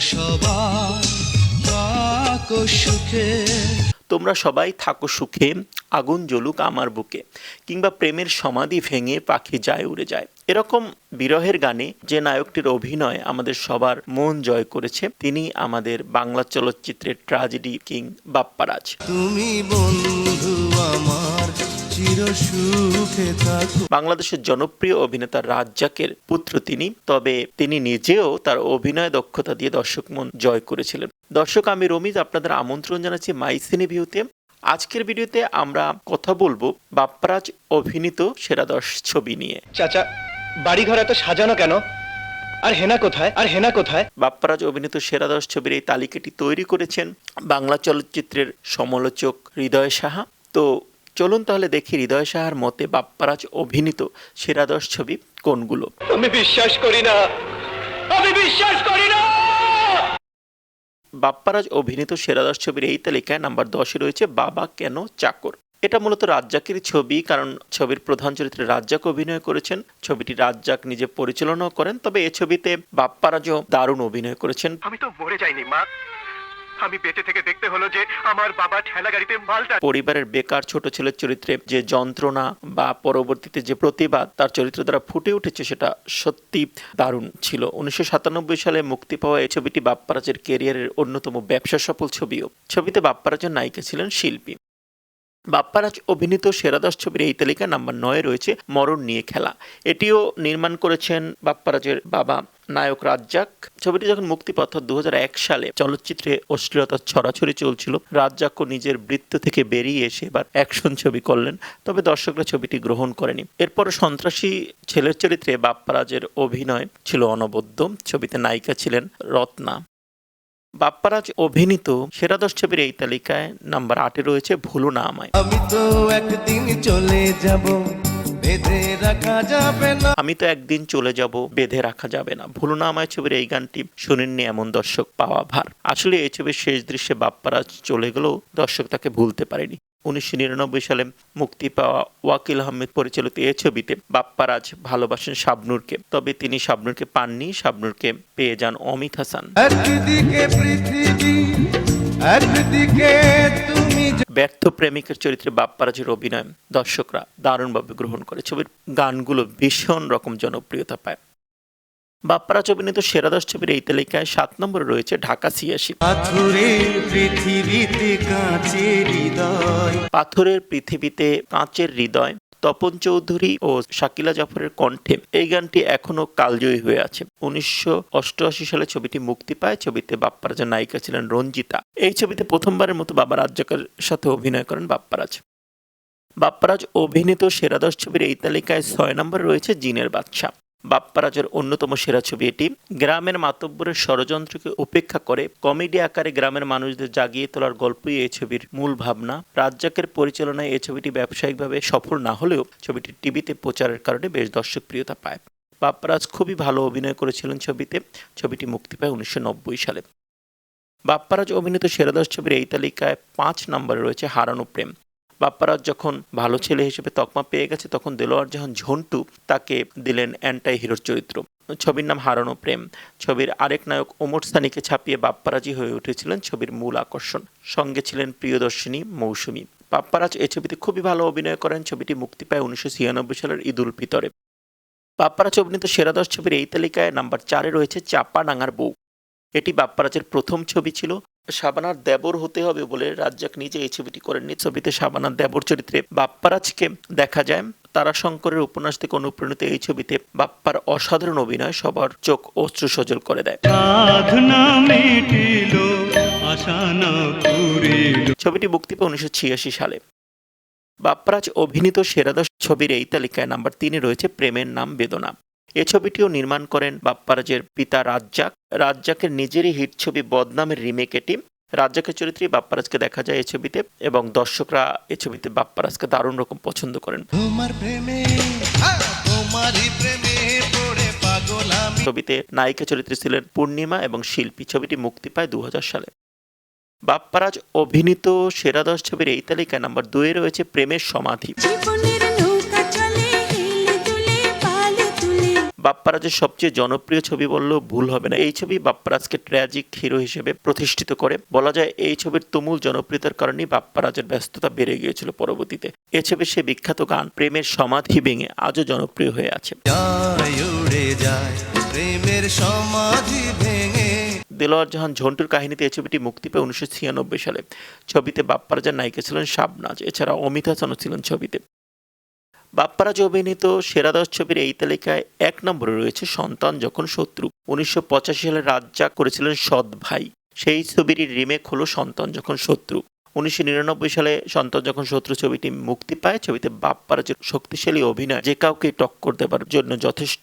সবাই থাকো সুখে। তোমরা সবাই থাকো সুখে আগুন জ্বলুক আমার বুকে কিংবা প্রেমের সমাধি ভেঙে পাখি যায় উড়ে যায়। এরকম বিরহের গানে যে নায়কটির অভিনয় আমাদের সবার মন জয় করেছে তিনি আমাদের বাংলা চলচ্চিত্রের ট্রাজেডি কিং বাপ্পারাজ। তুমি বন্ধু আমার বাংলাদেশের জনপ্রিয় অভিনেতা রাজ্জাকের পুত্র তিনি তবে তিনি নিজেও তার অভিনয় দক্ষতা দিয়ে দর্শক মন জয় করেছিলেন। দর্শক আমি রমিজ আপনাদের আমন্ত্রণ জানাচ্ছি মাই সিনে ভিউতে। আজকের ভিডিওতে আমরা কথা বলব বাপ্পারাজ অভিনীত সেরা দশ ছবি নিয়ে। চাচা বাড়িঘর এত সাজানো কেন? আর হেনা কোথায়? আর হেনা কোথায়? বাপ্পারাজ অভিনীত সেরা দশ ছবির এই তালিকাটি তৈরি করেছেন বাংলা চলচ্চিত্রের সমালোচক হৃদয় সাহা। তো চলুন তাহলে দেখি হৃদয় সাহার মতে বাপ্পারাজ অভিনীত সেরা দশ ছবি কোনগুলো? আমি বিশ্বাস করি না। আমি বিশ্বাস করি না। বাপ্পারাজ অভিনীত সেরা দশ ছবির এই তালিকায় নাম্বার দশে রয়েছে বাবা কেন চাকর। এটা মূলত রাজ্জাকের ছবি কারণ ছবির প্রধান চরিত্রে রাজ্জাক অভিনয় করেছেন। ছবিটি রাজ্জাক নিজে পরিচালনাও করেন তবে এ ছবিতে বাপ্পারাজও দারুণ অভিনয় করেছেন। আমি তো মরে যাইনি মা। আমি বেঁচে থেকে দেখতে হলো যে আমার বাবা ঠেলা গাড়িতে মালটা পরিবারের বেকার ছোট ছেলের চরিত্রে যে যন্ত্রণা বা পরবর্তীতে যে প্রতিবাদ, তার চরিত্র দ্বারা ফুটে উঠেছে সেটা সত্যি দারুণ ছিল। উনিশশো সাতানব্বই সালে মুক্তি পাওয়া এই ছবিটি বাপ্পারাজের কেরিয়ারের অন্যতম ব্যবসা সফল ছবিও। ছবিতে বাপ্পারাজের নায়িকা ছিলেন শিল্পী। বাপ্পারাজ অভিনীত সেরা দশ ছবির এই তালিকা নাম্বার নয় রয়েছে মরণ নিয়ে খেলা। এটিও নির্মাণ করেছেন বাপ্পারাজের বাবা। নায়ক রাজ্জাক। ছবিটি যখন মুক্তি পায়, অর্থাৎ দু সালে চলচ্চিত্রে অশ্লীলতার ছড়াছড়ি চলছিল, রাজ্জাকও নিজের বৃত্ত থেকে বেরিয়ে এসে এবার অ্যাকশন ছবি করলেন, তবে দর্শকরা ছবিটি গ্রহণ করেনি। এরপর সন্ত্রাসী ছেলের চরিত্রে বাপ্পারাজের অভিনয় ছিল অনবদ্য। ছবিতে নায়িকা ছিলেন রত্না। বাপ্পারাজ অভিনীত সেরা দশ ছবির এই তালিকায় নাম্বার আটে রয়েছে ভুলো না আমায় আমি তো একদিন চলে যাব। বেঁধে রাখা যাবে না। আমি তো একদিন চলে যাব বেঁধে রাখা যাবে না। ভুলো না আমায় ছবির এই গানটি। শুনেননি এমন দর্শক পাওয়া ভার। আসলে এই ছবির শেষ দৃশ্যে বাপ্পারাজ চলে গেলেও দর্শক তাকে ভুলতে পারেনি। উনিশশো নিরানব্বই সালে মুক্তি পাওয়া ওয়াকিল আহমেদ পরিচালিত এই ছবিতে বাপ্পারাজ ভালোবাসেন শাবনুরকে। তবে তিনি শাবনুরকে পাননি। শাবনুরকে পেয়ে যান অমিত হাসান। একদিকে পৃথিবী একদিকে তুমি ব্যর্থ প্রেমিকের চরিত্রে বাপ্পারাজের অভিনয় দর্শকরা দারুণভাবে গ্রহণ করে। ছবির গানগুলো ভীষণ রকম জনপ্রিয়তা পায়। বাপ্পারাজ অভিনীত সেরা দশ ছবির এই তালিকায় সাত নম্বরে রয়েছে ঢাকা ছিয়াশি পাথরের পৃথিবীতে কাঁচের হৃদয়। তপন চৌধুরী ও শাকিলা জাফরের কণ্ঠে এই গানটি এখনও কালজয়ী হয়ে আছে। উনিশশো অষ্টআশি সালে ছবিটি মুক্তি পায়। ছবিতে বাপ্পারাজের নায়িকা ছিলেন রঞ্জিতা। এই ছবিতে প্রথমবারের মতো বাবা রাজ্জাকের সাথে অভিনয় করেন বাপ্পারাজ। বাপ্পারাজ অভিনীত সেরাদশ ছবির এই তালিকায় ছয় নম্বর রয়েছে জিনের বাদশা। বাপ্পারাজের অন্যতম সেরা ছবি এটি। গ্রামের মাতব্বরের ষড়যন্ত্রকে উপেক্ষা করে কমেডি আকারে গ্রামের মানুষদের জাগিয়ে তোলার গল্পই এই ছবির মূল ভাবনা। রাজ্জাকের পরিচালনায় এই ছবিটি ব্যবসায়িকভাবে সফল না হলেও ছবিটি টিভিতে প্রচারের কারণে বেশ দর্শকপ্রিয়তা পায়। বাপ্পারাজ খুবই ভালো অভিনয় করেছিলেন ছবিতে। ছবিটি মুক্তি পায় উনিশশো নব্বই সালে। বাপ্পারাজ অভিনীত সেরা ছবির এই তালিকায় পাঁচ নম্বরে রয়েছে হারানো প্রেম। বাপ্পারাজ যখন ভালো ছেলে হিসেবে তকমা পেয়ে গেছে, তখন দেলোয়ার জাহান ঝন্টু তাকে দিলেন অ্যান্টাই হিরোর চরিত্র। ছবির নাম হারানো প্রেম। ছবির আরেক নায়ক ওমর সানিকে ছাপিয়ে বাপ্পারাজি হয়ে উঠেছিলেন ছবির মূল আকর্ষণ। সঙ্গে ছিলেন প্রিয়দর্শিনী মৌসুমী। বাপ্পারাজ এই ছবিতে খুবই ভালো অভিনয় করেন। ছবিটি মুক্তি পায় উনিশশো ছিয়ানব্বই সালের ঈদুল ফিতরে। বাপ্পারাজ অভিনীত সেরা দশ ছবির এই তালিকায় নাম্বার চারে রয়েছে চাপা ডাঙার বউ। এটি বাপ্পারাজের প্রথম ছবি ছিল। শাবানার দেবর হতে হবে বলে রাজ্জাক নিজে এই ছবিটি করেননি। ছবিতে শাবানার দেবর চরিত্রে বাপ্পারাজকে দেখা যায়। তারাশঙ্করের উপন্যাস থেকে অনুপ্রাণিত এই ছবিতে বাপ্পার অসাধারণ অভিনয় সবার চোখ অশ্রু সজল করে দেয়। ছবিটি মুক্তি পায় উনিশশো ছিয়াশি সালে। বাপ্পারাজ অভিনীত সেরা দশ ছবির এই তালিকায় নাম্বার তিনে রয়েছে প্রেমের নাম বেদনা। এ ছবিটিও নির্মাণ করেন বাপ্পারাজের পিতা রাজ্জাক। রাজ্জাকের নিজেরই হিট ছবি বদনামের রিমেক এটি রাজ্জাকের চরিত্রে বাপ্পারাজকে দেখা যায় এই ছবিতে এবং দর্শকরা এ ছবিতে বাপ্পারাজকে দারুণ রকম পছন্দ করেন। প্রেমে হ্যাঁ, তোমারই প্রেমে পড়ে পাগল আমি। ছবিতে নায়িকা চরিত্রে ছিলেন পূর্ণিমা এবং শিল্পী। ছবিটি মুক্তি পায় দু হাজার সালে। বাপ্পারাজ অভিনীত সেরা দশ ছবির এই তালিকায় নাম্বার দুয়ে রয়েছে প্রেমের সমাধি। বাপ্পারাজের সবচেয়ে জনপ্রিয় ছবি বললেও ভুল হবে না। এই ছবি বাপ্পারাজকে ট্র্যাজিক হিরো হিসেবে প্রতিষ্ঠিত করে। বলা যায় এই ছবির তুমুল জনপ্রিয়তার কারণেই বাপ্পারাজের ব্যস্ততা বেড়ে গিয়েছিল পরবর্তীতে। এ ছবির সে বিখ্যাত গান প্রেমের সমাধি ভেঙে আজও জনপ্রিয় হয়ে আছে। প্রেমের সমাধি ভেঙে। দেলোয়ার জাহান ঝন্টুর কাহিনীতে এই ছবিটি মুক্তি পায় উনিশশো ছিয়ানব্বই সালে। ছবিতে বাপ্পারাজার নায়িকা ছিলেন শাবনাজ এছাড়া অমিত হাসানও ছিলেন ছবিতে। বাপ্পারাজ অভিনীত সেরা দশ ছবির এই তালিকায় এক নম্বরে রয়েছে সন্তান যখন শত্রু। উনিশশো পঁচাশি সালে রাজ্জাক করেছিলেন সৎ ভাই। সেই ছবির রিমেক হলো সন্তান যখন শত্রু। উনিশশো নিরানব্বই সালে সন্তান যখন শত্রু ছবিটি মুক্তি পায় ছবিতে বাপ্পারাজের শক্তিশালী অভিনয় যে কাউকে টক করতে দেবার জন্য যথেষ্ট।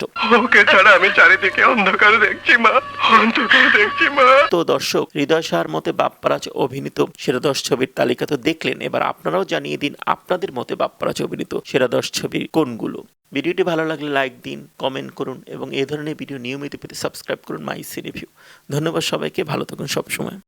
আমি চারিদিকে অন্ধকার দেখছি মা। অন্ধকার দেখছি মা। তো দর্শক হৃদয় সাহার মতে বাপ্পারাজ অভিনীত সেরা দশ ছবির তালিকা তো দেখলেন এবার আপনারাও জানিয়ে দিন আপনাদের মতে বাপ্পারাজ অভিনীত সেরা দশ ছবি কোনগুলো। ভিডিওটি ভালো লাগলে লাইক দিন কমেন্ট করুন এবং এ ধরনের ভিডিও নিয়মিত পেতে সাবস্ক্রাইব করুন মাই সি রিভিউ ধন্যবাদ সবাইকে ভালো থাকুন সবসময়।